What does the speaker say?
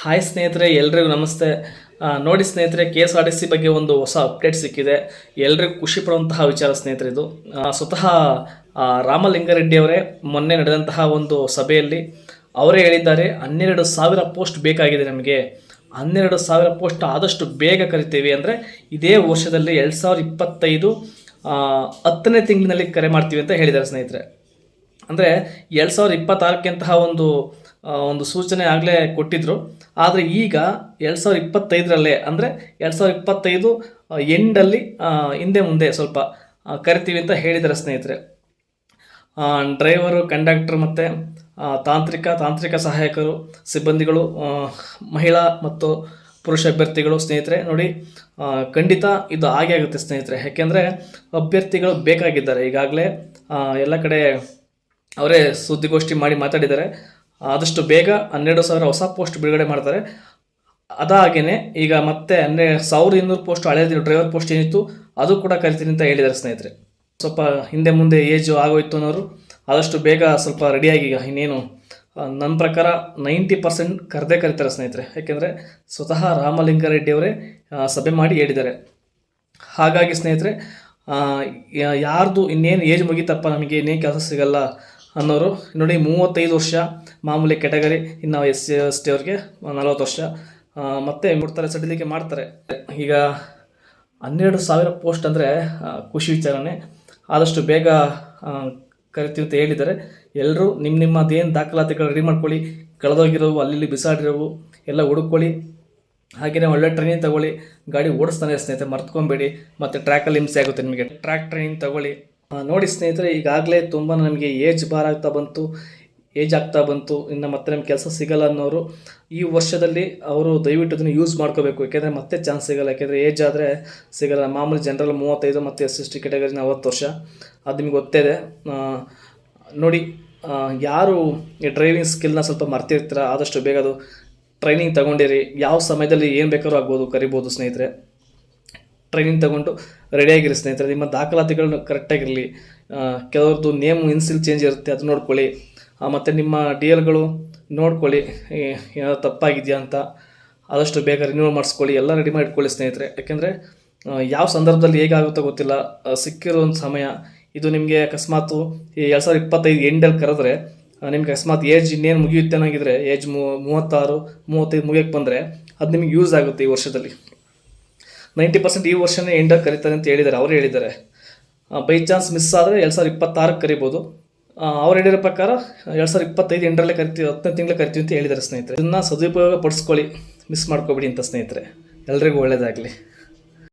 Hi ಸ್ನೇಹಿತರೆ, ಎಲ್ರಿಗೂ ನಮಸ್ತೆ. ನೋಡಿ ಸ್ನೇಹಿತರೆ K S R T C ಬಗ್ಗೆ ಒಂದು ಹೊಸ ಅಪ್ಡೇಟ್ ಸಿಕ್ಕಿದೆ. ಎಲ್ರಿಗೂ ಖುಷಿ ಪಡುವಂತಹ ವಿಚಾರ ಸ್ನೇಹಿತರೆ ಇದು. ಸ್ವತಃ ರಾಮಲಿಂಗಾರೆಡ್ಡಿ ಅವರೇ ಮೊನ್ನೆ ನಡೆದಂತಹ ಒಂದು ಸಭೆಯಲ್ಲಿ ಅವರೇ ಹೇಳಿದ್ದಾರೆ, ಹನ್ನೆರಡು ಸಾವಿರ ಪೋಸ್ಟ್ ಬೇಕಾಗಿದೆ ನಮಗೆ. ಹನ್ನೆರಡು ಸಾವಿರ ಪೋಸ್ಟ್ ಆದಷ್ಟು ಬೇಗ ಕರಿತೀವಿ ಅಂದರೆ ಇದೇ ವರ್ಷದಲ್ಲಿ ಎರಡು ಸಾವಿರದ ಇಪ್ಪತ್ತೈದು ಹತ್ತನೇ ತಿಂಗಳಿನಲ್ಲಿ ಕರೆ ಮಾಡ್ತೀವಿ ಅಂತ ಹೇಳಿದ್ದಾರೆ ಸ್ನೇಹಿತರೆ. ಅಂದರೆ ಎರಡು ಸಾವಿರದ ಇಪ್ಪತ್ತಾರಕ್ಕೆಂತಹ ಒಂದು ಒಂದು ಸೂಚನೆ ಆಗಲೇ ಕೊಟ್ಟಿದ್ದರು ಆದರೆ ಈಗ ಎರಡು ಸಾವಿರದ ಇಪ್ಪತ್ತೈದರಲ್ಲೇ, ಅಂದರೆ ಎರಡು ಸಾವಿರದ ಇಪ್ಪತ್ತೈದು ಎಂಡಲ್ಲಿ ಹಿಂದೆ ಮುಂದೆ ಸ್ವಲ್ಪ ಕರಿತೀವಿ ಅಂತ ಹೇಳಿದ್ದಾರೆ ಸ್ನೇಹಿತರೆ. ಡ್ರೈವರು, ಕಂಡಕ್ಟರ್ ಮತ್ತು ತಾಂತ್ರಿಕ ತಾಂತ್ರಿಕ ಸಹಾಯಕರು, ಸಿಬ್ಬಂದಿಗಳು ಮಹಿಳಾ ಮತ್ತು ಪುರುಷ ಅಭ್ಯರ್ಥಿಗಳು ಸ್ನೇಹಿತರೆ, ನೋಡಿ ಖಂಡಿತ ಇದು ಹಾಗೆ ಆಗುತ್ತೆ ಸ್ನೇಹಿತರೆ. ಯಾಕೆಂದರೆ ಅಭ್ಯರ್ಥಿಗಳು ಬೇಕಾಗಿದ್ದಾರೆ. ಈಗಾಗಲೇ ಎಲ್ಲ ಕಡೆ ಅವರೇ ಸುದ್ದಿಗೋಷ್ಠಿ ಮಾಡಿ ಮಾತಾಡಿದ್ದಾರೆ. ಆದಷ್ಟು ಬೇಗ ಹನ್ನೆರಡು ಸಾವಿರ ಹೊಸ ಪೋಸ್ಟ್ ಬಿಡುಗಡೆ ಮಾಡ್ತಾರೆ. ಅದಾಗೇ ಈಗ ಮತ್ತೆ ಹನ್ನೆರಡು ಸಾವಿರದ ಇನ್ನೂರು ಪೋಸ್ಟ್ ಹಳೆಯ ಡ್ರೈವರ್ ಪೋಸ್ಟ್ ಏನಿತ್ತು, ಅದು ಕೂಡ ಕರಿತೀನಿ ಅಂತ ಹೇಳಿದ್ದಾರೆ ಸ್ನೇಹಿತರೆ. ಸ್ವಲ್ಪ ಹಿಂದೆ ಮುಂದೆ ಏಜು ಆಗೋಯ್ತು ಅನ್ನೋರು, ಆದಷ್ಟು ಬೇಗ ಸ್ವಲ್ಪ ರೆಡಿಯಾಗಿ ಈಗ ಇನ್ನೇನು ನನ್ನ ಪ್ರಕಾರ ನೈಂಟಿ ಪರ್ಸೆಂಟ್ ಕರೆದೇ ಕರೀತಾರೆ ಸ್ನೇಹಿತರೆ. ಯಾಕೆಂದರೆ ಸ್ವತಃ ರಾಮಲಿಂಗಾರೆಡ್ಡಿ ಅವರೇ ಸಭೆ ಮಾಡಿ ಹೇಳಿದ್ದಾರೆ. ಹಾಗಾಗಿ ಸ್ನೇಹಿತರೆ ಯಾರ್ದು ಇನ್ನೇನು ಏಜ್ ಮುಗಿತಪ್ಪ, ನಮಗೆ ಇನ್ನೇನು ಕೆಲಸ ಸಿಗಲ್ಲ ಅನ್ನೋರು. ನೋಡಿ, ಮೂವತ್ತೈದು ವರ್ಷ ಮಾಮೂಲಿ ಕೆಟಗರಿ ಇನ್ನು ಎಸ್ ಸಿ ಎಸ್ ಟಿ ಅವ್ರಿಗೆ ನಲವತ್ತು ವರ್ಷ. ಮತ್ತೆ ಕೊಡ್ತಾರೆ ಸಡಿಲಿಕೆ ಮಾಡ್ತಾರೆ. ಈಗ ಹನ್ನೆರಡು ಸಾವಿರ ಪೋಸ್ಟ್ ಅಂದರೆ ಖುಷಿ ವಿಚಾರನೇ. ಆದಷ್ಟು ಬೇಗ ಕರಿತೀವಿ ಅಂತ ಹೇಳಿದ್ದಾರೆ. ಎಲ್ಲರೂ ನಿಮ್ಮ ನಿಮ್ಮದೇನು ದಾಖಲಾತಿಗಳು ರೆಡಿ ಮಾಡ್ಕೊಳ್ಳಿ. ಕಳೆದೋಗಿರೋವು ಅಲ್ಲಿ ಬಿಸಾಡಿರೋವು, ಎಲ್ಲ ಹುಡುಕೊಳ್ಳಿ ಹಾಗೆಯೇ ಒಳ್ಳೆ ಟ್ರೈನಿಂಗ್ ತಗೊಳ್ಳಿ. ಗಾಡಿ ಓಡಿಸ್ತಾನೆ ಸ್ನೇಹಿತರೆ, ಮರ್ತ್ಕೊಬೇಡಿ. ಮತ್ತು ಟ್ರ್ಯಾಕಲ್ಲಿ ಹಿಂಸೆ ಆಗುತ್ತೆ ನಿಮಗೆ. ಟ್ರ್ಯಾಕ್ ಟ್ರೈನಿಂಗ್ ತಗೊಳ್ಳಿ. ನೋಡಿ ಸ್ನೇಹಿತರೆ, ಈಗಾಗಲೇ ತುಂಬ ನಮಗೆ ಏಜ್ ಬಾರ್ ಆಗ್ತಾ ಬಂತು ಏಜ್ ಆಗ್ತಾ ಬಂತು, ಇನ್ನು ಮತ್ತೆ ನಮ್ಗೆ ಕೆಲಸ ಸಿಗಲ್ಲ ಅನ್ನೋರು ಈ ವರ್ಷದಲ್ಲಿ ಅವರು ದಯವಿಟ್ಟು ಅದನ್ನು ಯೂಸ್ ಮಾಡ್ಕೋಬೇಕು, ಯಾಕೆಂದರೆ ಮತ್ತೆ ಚಾನ್ಸ್ ಸಿಗಲ್ಲ, ಯಾಕೆಂದರೆ ಏಜ್ ಆದರೆ ಸಿಗಲ್ಲ. ಮಾಮೂಲಿ ಜನರಲ್ ಮೂವತ್ತೈದು ಮತ್ತು ಎಸ್ ಎಸ್ ಟಿ ಕೆಟಗರಿ ನಲವತ್ತು ವರ್ಷ, ಅದು ನಿಮಗೆ ಗೊತ್ತೇ ಇದೆ. ನೋಡಿ ಯಾರು ಈ ಡ್ರೈವಿಂಗ್ ಸ್ಕಿಲ್ನ ಸ್ವಲ್ಪ ಮರ್ತಿರ್ತೀರ, ಆದಷ್ಟು ಬೇಗ ಅದು ಟ್ರೈನಿಂಗ್ ತಗೊಂಡಿರಿ. ಯಾವ ಸಮಯದಲ್ಲಿ ಏನು ಬೇಕಾದ್ರೂ ಆಗ್ಬೋದು, ಕರಿಬೋದು ಸ್ನೇಹಿತರೆ. ಟ್ರೈನಿಂಗ್ ತಗೊಂಡು ರೆಡಿಯಾಗಿರಿ ಸ್ನೇಹಿತರೆ. ನಿಮ್ಮ ದಾಖಲಾತಿಗಳು ಕರೆಕ್ಟಾಗಿರಲಿ ಕೆಲವ್ರದ್ದು ನೇಮ್ ಇನ್ಸಿಲ್ ಚೇಂಜ್ ಇರುತ್ತೆ, ಅದು ನೋಡ್ಕೊಳ್ಳಿ. ಮತ್ತು ನಿಮ್ಮ ಡಿ ಎಲ್ಗಳು ನೋಡ್ಕೊಳ್ಳಿ. ಏನಾದರೂ ತಪ್ಪಾಗಿದೆಯಾ ಅಂತ ಆದಷ್ಟು ಬೇಗ ರಿನ್ಯೂವಲ್ ಮಾಡಿಸ್ಕೊಳ್ಳಿ. ಎಲ್ಲ ರೆಡಿ ಮಾಡಿ ಇಟ್ಕೊಳ್ಳಿ ಸ್ನೇಹಿತರೆ. ಯಾಕೆಂದರೆ ಯಾವ ಸಂದರ್ಭದಲ್ಲಿ ಹೇಗಾಗುತ್ತೋ ಗೊತ್ತಿಲ್ಲ. ಸಿಕ್ಕಿರೋ ಒಂದು ಸಮಯ. ಇದು ನಿಮಗೆ ಅಕಸ್ಮಾತು ಈ ಎರಡು ಸಾವಿರದ ಇಪ್ಪತ್ತೈದು ಎಂಡಲ್ಲಿ ಕರೆದ್ರೆ ನಿಮ್ಗೆ ಅಕಸ್ಮಾತ್ ಏಜ್ ಇನ್ನೇನು ಮುಗಿಯುತ್ತೆ ಅನ್ನೋಂಗಿದ್ರೆ ಏಜ್ ಮೂವತ್ತಾರು, ಮೂವತ್ತೈದು ಮುಗಿಯೋಕ್ಕೆ ಬಂದರೆ, ಅದು ನಿಮಗೆ ಯೂಸ್ ಆಗುತ್ತೆ ಈ ವರ್ಷದಲ್ಲಿ. ನೈಂಟಿ ಪರ್ಸೆಂಟ್ ಈ ವರ್ಷನೇ ಎಂಡಾಗಿ ಕರೀತಾರೆ ಅಂತ ಹೇಳಿದ್ದಾರೆ, ಅವರು ಹೇಳಿದ್ದಾರೆ. ಬೈ ಚಾನ್ಸ್ ಮಿಸ್ ಆದರೆ ಎರಡು ಸಾವಿರದ ಇಪ್ಪತ್ತಾರಕ್ಕೆ ಕರಿಬೋದು. ಅವ್ರು ಹೇಳಿರೋ ಪ್ರಕಾರ ಎರಡು ಸಾವಿರದ ಇಪ್ಪತ್ತೈದು ಎಂಟರಲ್ಲೇ ಕರಿತೀವಿ, ಹತ್ತನೇ ತಿಂಗಳೇ ಕರಿತೀವಿ ಅಂತ ಹೇಳಿದ್ದಾರೆ ಸ್ನೇಹಿತರೆ. ಇದನ್ನು ಸದುಪಯೋಗ ಪಡಿಸ್ಕೊಳ್ಳಿ ಮಿಸ್ ಮಾಡ್ಕೊಬೇಡಿ ಅಂತ ಸ್ನೇಹಿತರೆ. ಎಲ್ರಿಗೂ ಒಳ್ಳೆಯದಾಗಲಿ